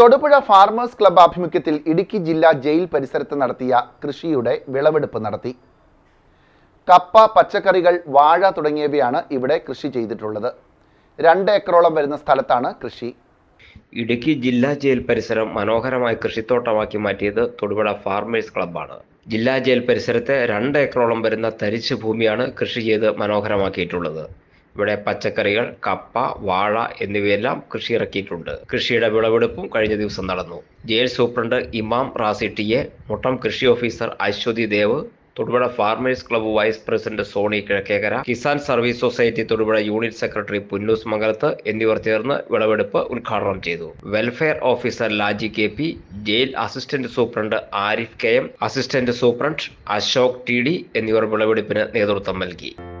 Thodupuzha farmers club ആഭിമുഖ്യത്തിൽ ഇടുക്കി ജില്ലാ jail പരിസരത്ത് നടത്തിയ കൃഷിയുടെ വിളവെടുപ്പ് നടത്തി. കപ്പ പച്ചക്കറികൾ വാഴ തുടങ്ങിയവയാണ് ഇവിടെ കൃഷി ചെയ്തിട്ടുള്ളത്. രണ്ട് ഏക്കറോളം വരുന്ന സ്ഥലത്താണ് കൃഷി. ഇടുക്കി ജില്ലാ ജയിൽ പരിസരം മനോഹരമായി കൃഷിത്തോട്ടമാക്കി മാറ്റിയത് തൊടുപുഴ ഫാർമേഴ്സ് ക്ലബ്ബാണ് ജില്ലാ ജയിൽ പരിസരത്തെ രണ്ട് ഏക്കറോളം വരുന്ന തരിച്ചു ഭൂമിയാണ് കൃഷി ചെയ്ത് മനോഹരമാക്കിയിട്ടുള്ളത്. ഇവിടെ പച്ചക്കറികൾ കപ്പ വാഴ എന്നിവയെല്ലാം കൃഷി ഇറക്കിയിട്ടുണ്ട് കൃഷിയുടെ വിളവെടുപ്പും കഴിഞ്ഞ ദിവസം നടന്നു. Jail superintendent Imam Razi T A Muttom കൃഷി officer Aswathi Dev Thodupuzha farmers club vice president Soni Kizhakkekkara Kisan service society Thodupuzha unit secretary Punnoose Mangalath എന്നിവർ ചേർന്ന് വിളവെടുപ്പ് ഉദ്ഘാടനം ചെയ്തു. Welfare officer Laji K P jail assistant superintendent Arif K M assistant superintendent Ashok T D എന്നിവർ വിളവെടുപ്പിന് നേതൃത്വം നൽകി.